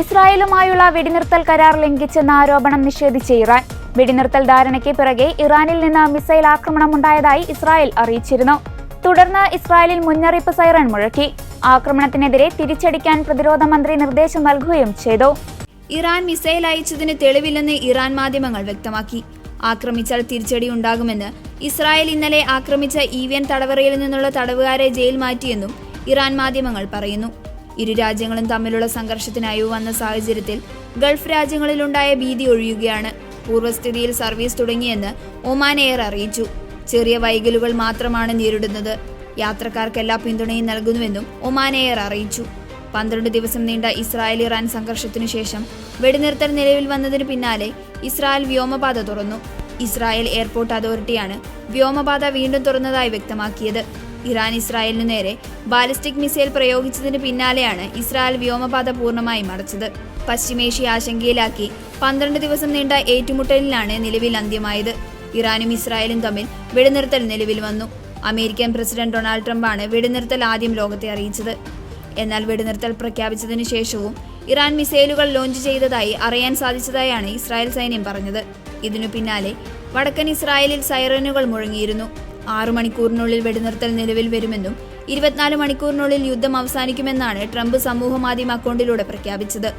ഇസ്രായേലുമായുള്ള വെടിനിർത്തൽ കരാർ ലംഘിച്ചെന്ന ആരോപണം നിഷേധിച്ച ഇറാൻ. വെടിനിർത്തൽ ധാരണയ്ക്ക് പിറകെ ഇറാനിൽ നിന്ന് മിസൈൽ ആക്രമണം ഉണ്ടായതായി ഇസ്രായേൽ അറിയിച്ചിരുന്നു. തുടർന്ന് ഇസ്രായേലിൽ മുന്നറിയിപ്പ് സൈറൺ മുഴക്കി. ആക്രമണത്തിനെതിരെ തിരിച്ചടിക്കാൻ പ്രതിരോധ മന്ത്രി നിർദ്ദേശം നൽകുകയും ചെയ്തു. ഇറാൻ മിസൈൽ അയച്ചതിന് തെളിവില്ലെന്ന് ഇറാൻ മാധ്യമങ്ങൾ വ്യക്തമാക്കി. ആക്രമിച്ചാൽ തിരിച്ചടി ഉണ്ടാകുമെന്ന് ഇസ്രായേൽ ഇന്നലെ ആക്രമിച്ച ഈവിയൻ തടവറയിൽ നിന്നുള്ള തടവുകാരെ ജയിൽ മാറ്റിയെന്നും ഇറാൻ മാധ്യമങ്ങൾ പറയുന്നു. ഇരു രാജ്യങ്ങളും തമ്മിലുള്ള സംഘർഷത്തിനായി വന്ന സാഹചര്യത്തിൽ ഗൾഫ് രാജ്യങ്ങളിലുണ്ടായ ഭീതി ഒഴിയുകയാണ്. പൂർവസ്ഥിതിയിൽ സർവീസ് തുടങ്ങിയെന്ന് ഒമാൻ എയർ അറിയിച്ചു. ചെറിയ വൈകലുകൾ മാത്രമാണ് നേരിടുന്നത്. യാത്രക്കാർക്ക് എല്ലാ പിന്തുണയും നൽകുന്നുവെന്നും ഒമാൻ എയർ അറിയിച്ചു. പന്ത്രണ്ട് ദിവസം നീണ്ട ഇസ്രായേൽ ഇറാൻ സംഘർഷത്തിനു ശേഷം വെടിനിർത്തൽ നിലവിൽ വന്നതിന് പിന്നാലെ ഇസ്രായേൽ വ്യോമപാത തുറന്നു. ഇസ്രായേൽ എയർപോർട്ട് അതോറിറ്റിയാണ് വ്യോമപാത വീണ്ടും തുറന്നതായി വ്യക്തമാക്കിയത്. ഇറാൻ ഇസ്രായേലിനു നേരെ ബാലിസ്റ്റിക് മിസൈൽ പ്രയോഗിച്ചതിന് പിന്നാലെയാണ് ഇസ്രായേൽ വ്യോമപാത പൂർണമായും അടച്ചത് പശ്ചിമേഷ്യ ആശങ്കയിലാക്കി പന്ത്രണ്ട് ദിവസം നീണ്ട ഏറ്റുമുട്ടലിലാണ് നിലവിൽ അന്ത്യമായത്. ഇറാനും ഇസ്രായേലും തമ്മിൽ വെടിനിർത്തൽ നിലവിൽ വന്നു. അമേരിക്കൻ പ്രസിഡന്റ് ഡൊണാൾഡ് ട്രംപാണ് വെടിനിർത്തൽ ആദ്യം ലോകത്തെ അറിയിച്ചത്. എന്നാൽ വെടിനിർത്തൽ പ്രഖ്യാപിച്ചതിന് ശേഷവും ഇറാൻ മിസൈലുകൾ ലോഞ്ച് ചെയ്തതായി അറിയാൻ സാധിച്ചതായാണ് ഇസ്രായേൽ സൈന്യം പറഞ്ഞത്. ഇതിനു പിന്നാലെ വടക്കൻ ഇസ്രായേലിൽ സൈറനുകൾ മുഴങ്ങിയിരുന്നു. ആറു മണിക്കൂറിനുള്ളിൽ വെടിനിർത്തൽ നിലവിൽ വരുമെന്നും ഇരുപത്തിനാല് മണിക്കൂറിനുള്ളിൽ യുദ്ധം അവസാനിക്കുമെന്നാണ് ട്രംപ് സമൂഹമാധ്യമ അക്കൗണ്ടിലൂടെ പ്രഖ്യാപിച്ചത്.